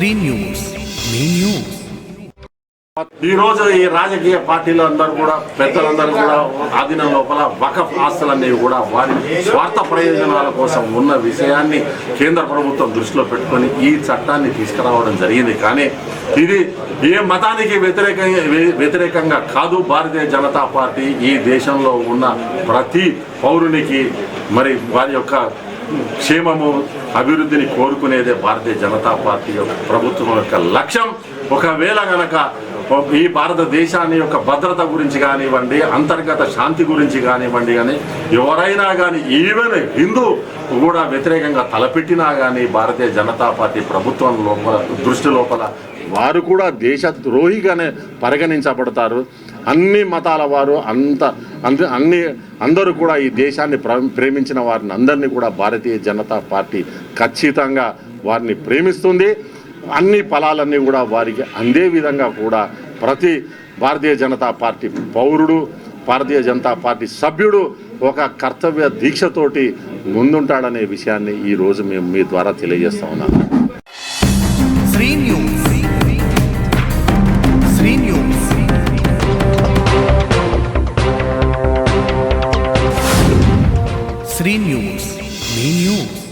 Shri news మీ news. ఈ రోజు ఈ రాజకీయ పార్టీలు అందరూ కూడా పెద్దలందరూ కూడా ఆధీనం లోపల వకఫ్ ఆస్తులన్నీ కూడా వారి స్వార్థ ప్రయోజనాల కోసం ఉన్న విషయాన్ని కేంద్ర ప్రభుత్వం దృష్టిలో పెట్టుకొని ఈ చట్టాన్ని తీసుకురావడం జరిగింది. కానీ ఇది ఏ మతానికి వ్యతిరేకంగా వ్యతిరేకంగా కాదు. భారతీయ జనతా పార్టీ ఈ దేశంలో ఉన్న ప్రతి పౌరునికి మరి వారి యొక్క క్షేమము అభివృద్ధిని కోరుకునేదే భారతీయ జనతా పార్టీ యొక్క ప్రభుత్వం యొక్క లక్ష్యం. ఒకవేళ గనక ఈ భారతదేశాన్ని యొక్క భద్రత గురించి కానివ్వండి అంతర్గత శాంతి గురించి కానివ్వండి కానీ ఎవరైనా కానీ ఈవెన్ హిందూ కూడా వ్యతిరేకంగా తలపెట్టినా కానీ భారతీయ జనతా పార్టీ ప్రభుత్వం లోపల దృష్టి లోపల వారు కూడా దేశ ద్రోహిగానే పరిగణించబడతారు. అన్ని మతాల వారు అంత అంద అన్ని అందరూ కూడా ఈ దేశాన్ని ప్ర- ప్రేమించిన వారిని అందరినీ కూడా భారతీయ జనతా పార్టీ ఖచ్చితంగా వారిని ప్రేమిస్తుంది. అన్ని ఫలాలన్నీ కూడా వారికి అందే విధంగా కూడా ప్రతి భారతీయ జనతా పార్టీ పౌరుడు భారతీయ జనతా పార్టీ సభ్యుడు ఒక కర్తవ్య దీక్షతోటి ముందుంటాడనే విషయాన్ని ఈరోజు మేము మీ ద్వారా తెలియజేస్తా ఉన్నాను श्री न्यूज़ मी न्यूज़।